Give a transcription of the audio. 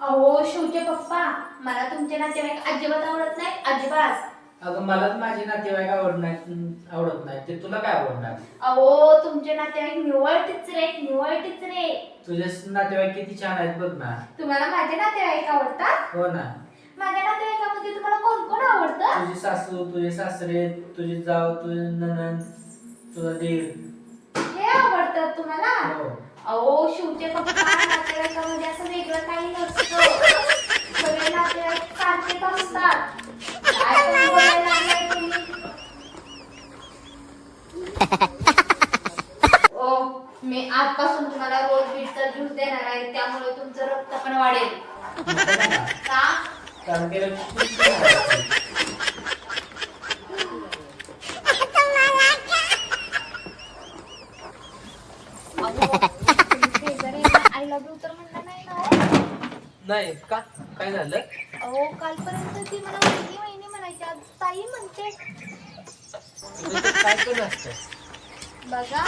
अहो शिवचे पप्पा मला तुमचे नातेवाईक अजिबात आवडत नाही अजिबात. अगं मलाच माझे नातेवाईक आवडणार आवडत नाही ते तुला काय आवडणार अहो तुमचे नातेवाईक निवळतीच रे निवळतीच रे तुझे नातेवाईक किती छान आहेत बघ ना. तुम्हाला माझे नातेवाईक आवडतात? हो ना. माझ्या नातेवाईकामध्ये तुम्हाला कोण कोण आवडतं? तुझी सासू तुझे सासरे तुझी जाव तुझे ननंद तुझा दीर हे आवडतं तुम्हाला? हो. अहो शिवचे पप्पा नातेवाईकामध्ये असं वेगळं काही नसतं. ओ, मी आजपासून तुम्हाला रोज बीटचा ज्यूस देणार आहे त्यामुळे तुमचं रक्त पण वाढेल. का? कारण लव्ह यू तर म्हणलं नाही का? काय झालं? अहो कालपर्यंत ती मला वहिनी वहिनी म्हणायची. आज ताई म्हणते. तुझं काय पण असतं बघा.